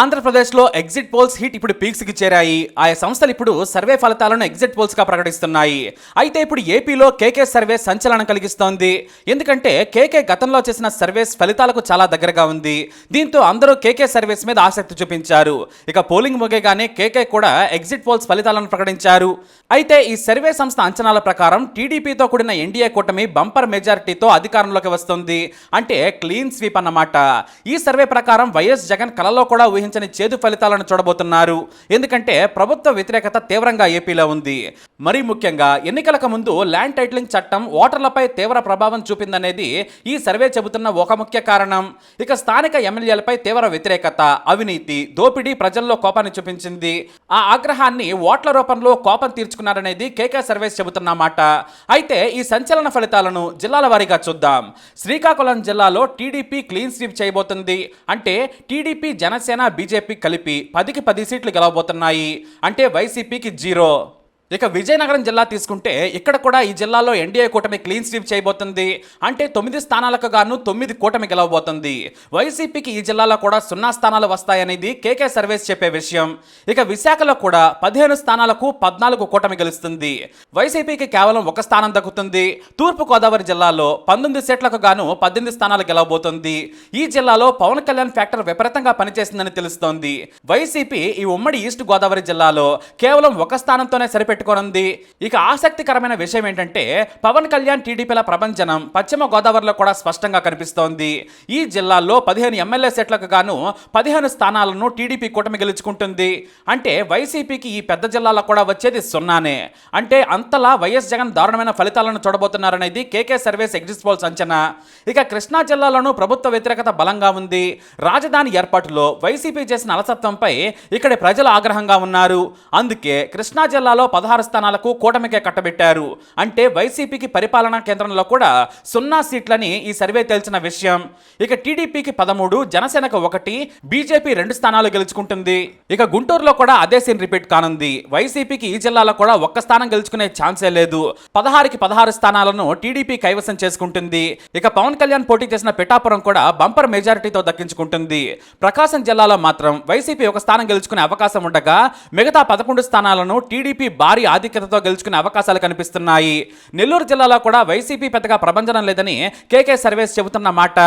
ఆంధ్రప్రదేశ్లో exit polls hit ఇప్పుడు పీక్స్కి చేరాయి. ఆయా సంస్థలు ఇప్పుడు సర్వే ఫలితాలను ఎగ్జిట్ పోల్స్గా ప్రకటిస్తున్నాయి. అయితే ఇప్పుడు ఏపీలో కేకే సర్వే సంచలనం కలిగిస్తోంది. ఎందుకంటే కేకే గతంలో చేసిన సర్వేస్ ఫలితాలకు చాలా దగ్గరగా ఉంది. దీంతో అందరూ కేకే సర్వేస్ మీద ఆసక్తి చూపించారు. ఇక పోలింగ్ ముగియగానే కేకే కూడా ఎగ్జిట్ పోల్స్ ఫలితాలను ప్రకటించారు. అయితే ఈ సర్వే సంస్థ అంచనాల ప్రకారం టీడీపీతో కూడిన ఎన్డీఏ కూటమి బంపర్ మెజారిటీతో అధికారంలోకి వస్తుంది. అంటే క్లీన్ స్వీప్ అన్నమాట. ఈ సర్వే ప్రకారం వైఎస్ జగన్ కలలో కూడా ఊహించని చేదు ఫలితాలను చూడబోతున్నారు. ఎందుకంటే ప్రభుత్వ వ్యతిరేకత తీవ్రంగా ఏపీలో ఉంది. మరీ ముఖ్యంగా ఎన్నికలకు ముందు ల్యాండ్ టైటిలింగ్ చట్టం ఓటర్లపై తీవ్ర ప్రభావం చూపిందనేది ఈ సర్వే చెబుతున్న ఒక ముఖ్య కారణం. ఇక స్థానిక ఎమ్మెల్యేలపై తీవ్ర వ్యతిరేకత అవినీతి దోపిడీ ప్రజల్లో కోపాన్ని చూపించింది. ఆ ఆగ్రహాన్ని ఓట్ల రూపంలో కోపం తీర్చుకున్నారనేది కేకే సర్వేస్ చెబుతున్న మాట. అయితే ఈ సంచలన ఫలితాలను జిల్లాల వారీగా చూద్దాం. శ్రీకాకుళం జిల్లాలో టీడీపీ క్లీన్ స్వీప్ చేయబోతుంది. అంటే టీడీపీ జనసేన బీజేపీ కలిపి పదికి పది సీట్లు గెలవబోతున్నాయి. అంటే వైసీపీకి జీరో. ఇక విజయనగరం జిల్లా తీసుకుంటే ఇక్కడ కూడా ఈ జిల్లాలో ఎన్డీఏ కూటమి క్లీన్ స్వీప్ చేయబోతుంది. అంటే తొమ్మిది స్థానాలకు గాను తొమ్మిది కూటమి గెలవబోతుంది. వైసీపీకి ఈ జిల్లాలో కూడా సున్నా స్థానాలు వస్తాయనేది కేకే సర్వేస్ చెప్పే విషయం. ఇక విశాఖలో కూడా పదిహేను స్థానాలకు పద్నాలుగు కూటమి గెలుస్తుంది. వైసీపీకి కేవలం ఒక స్థానం దక్కుతుంది. తూర్పు గోదావరి జిల్లాలో పంతొమ్మిది సీట్లకు గాను పద్దెనిమిది స్థానాలు గెలవబోతుంది. ఈ జిల్లాలో పవన్ కళ్యాణ్ ఫ్యాక్టర్ విపరీతంగా పనిచేసిందని తెలుస్తోంది. వైసీపీ ఈ ఉమ్మడి ఈస్ట్ గోదావరి జిల్లాలో కేవలం ఒక స్థానంతోనే పెట్టుకోనుంది. ఇక ఆసక్తికరమైన విషయం ఏంటంటే పవన్ కళ్యాణ్ టీడీపీల ప్రభంజనం పశ్చిమ గోదావరిలో కూడా స్పష్టంగా కనిపిస్తోంది. ఈ జిల్లాల్లో పదిహేను ఎమ్మెల్యే సీట్లకు గాను పదిహేను స్థానాలను టీడీపీ కూటమి గెలుచుకుంటుంది. అంటే వైసీపీకి ఈ పెద్ద జిల్లాలో కూడా వచ్చేది సున్నానే. అంటే అంతలా వైఎస్ జగన్ దారుణమైన ఫలితాలను చూడబోతున్నారనేది కేకే సర్వేస్ ఎగ్జిట్ పోల్స్ అంచనా. ఇక కృష్ణా జిల్లాలోనూ ప్రభుత్వ వ్యతిరేకత బలంగా ఉంది. రాజధాని ఏర్పాటులో వైసీపీ చేసిన అలసత్వంపై ఇక్కడి ప్రజలు ఆగ్రహంగా ఉన్నారు. అందుకే కృష్ణా జిల్లాలో పదహారు స్థానాలకు కూటమికే కట్టబెట్టారు. అంటే వైసీపీకి పరిపాలనా కేంద్రంలో కూడా సున్నా సీట్లని ఈ సర్వే తేల్చిన విషయం. ఇక టీడీపీకి పదమూడు జనసేనకు ఒకటి బీజేపీ రెండు స్థానాలు గెలుచుకుంటుంది. ఇక గుంటూరులో కూడా అదే సీన్ రిపీట్ కానుంది. వైసీపీకి ఈ జిల్లాలో కూడా ఒక్క స్థానం గెలుచుకునే ఛాన్సే లేదు. పదహారుకి పదహారు స్థానాలను టీడీపీ కైవసం చేసుకుంటుంది. ఇక పవన్ కళ్యాణ్ పోటీ చేసిన పిఠాపురం కూడా బంపర్ మెజారిటీతో దక్కించుకుంటుంది. ప్రకాశం జిల్లాలో మాత్రం వైసీపీ ఒక స్థానం గెలుచుకునే అవకాశం ఉండగా మిగతా పదకొండు స్థానాలను టీడీపీ భారీ ఆధిక్యతతో గెలుచుకునే అవకాశాలు కనిపిస్తున్నాయి. నెల్లూరు జిల్లాలో కూడా వైసీపీ పెద్దగా ప్రభంజనం లేదని కేకే సర్వేస్ చెబుతున్న మాట.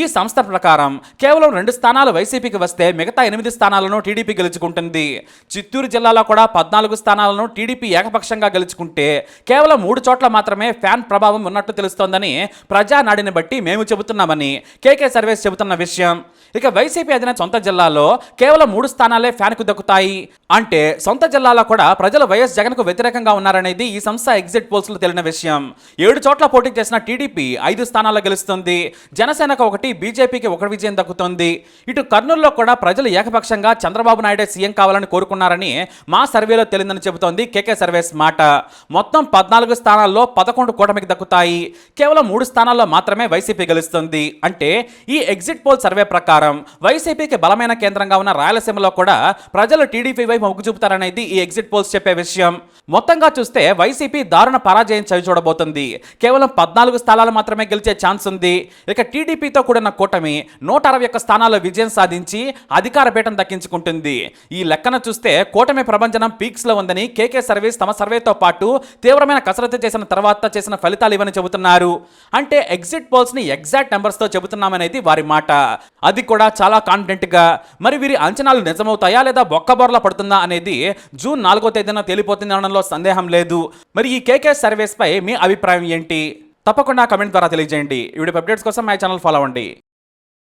ఈ సంస్థ ప్రకారం కేవలం రెండు స్థానాలు వైసీపీకి వస్తే మిగతా ఎనిమిది స్థానాలను టీడీపీ గెలుచుకుంటుంది. చిత్తూరు జిల్లాలో కూడా పద్నాలుగు స్థానాలను టీడీపీ ఏకపక్షంగా గెలుచుకుంటే కేవలం మూడు చోట్ల మాత్రమే ఫ్యాన్ ప్రభావం ఉన్నట్టు తెలుస్తోందని ప్రజానాడిని బట్టి మేము చెబుతున్నామని కేకే సర్వేస్ చెబుతున్న విషయం. ఇక వైసీపీ అధిన సొంత జిల్లాలో కేవలం మూడు స్థానాలే ఫ్యాన్కు దక్కుతాయి. అంటే సొంత జిల్లాలో కూడా ప్రజలు వైఎస్ జగన్కు వ్యతిరేకంగా ఉన్నారనేది ఈ సంస్థ ఎగ్జిట్ పోల్స్లో తెలిసిన విషయం. ఏడు చోట్ల పోటీ చేసిన టీడీపీ ఐదు స్థానాల్లో గెలుస్తుంది. జనసేనకు ఒకటి బీజేపీకి ఒక విజయం దక్కుతుంది. ఇటు కర్నూలులో కూడా ప్రజలు ఏకపక్షంగా చంద్రబాబు నాయుడే సీఎం కావాలని కోరుకున్నారని మా సర్వేలో తెలిందని చెబుతోంది కేకే సర్వేస్ మాట. మొత్తం పద్నాలుగు స్థానాల్లో పదకొండు కూటమికి దక్కుతాయి. కేవలం మూడు స్థానాల్లో మాత్రమే వైసీపీ గెలుస్తుంది. అంటే ఈ ఎగ్జిట్ పోల్ సర్వే ప్రకారం వైసీపీకి బలమైన కేంద్రంగా ఉన్న రాయలసీమలో కూడా ప్రజలు టీడీపీ వైపు మొగ్గు చూపుతారనేది ఈ ఎగ్జిట్ పోల్స్ చెప్పే విషయం. మొత్తంగా చూస్తే వైసీపీ దారుణ పరాజయం చవి చూడబోతుంది. కేవలం పద్నాలుగు స్థానాలు మాత్రమే గెలిచే ఛాన్స్ ఉంది. ఇక టీడీపీతో కూడిన కూటమి నూట అరవై ఒక్క స్థానాల్లో విజయం సాధించి అధికార పీఠం దక్కించుకుంటుంది. ఈ లెక్కన చూస్తే కూటమి ప్రభంజనం పీక్స్లో ఉందని కేకే సర్వీస్ తమ సర్వేతో పాటు తీవ్రమైన కసరత్తు చేసిన తర్వాత చేసిన ఫలితాలు ఇవని చెబుతున్నారు. అంటే ఎగ్జిట్ పోల్స్ని ఎగ్జాక్ట్ నెంబర్స్తో చెబుతున్నామనేది వారి మాట. అది కూడా చాలా కాన్ఫిడెంట్గా మరి వీరి అంచనాలు నిజమవుతాయా లేదా బొక్కబొరల పడుతుందా అనేది జూన్ నాలుగో తేదీన తేలిపోతుంది. అనడంలో సందేహం లేదు. మరి ఈ కేకే సర్వేస్ పై మీ అభిప్రాయం ఏంటి? తప్పకుండా కమెంట్ ద్వారా తెలియజేయండి. వీడియో అప్డేట్స్ కోసం మా ఛానల్ ఫాలో అవ్వండి.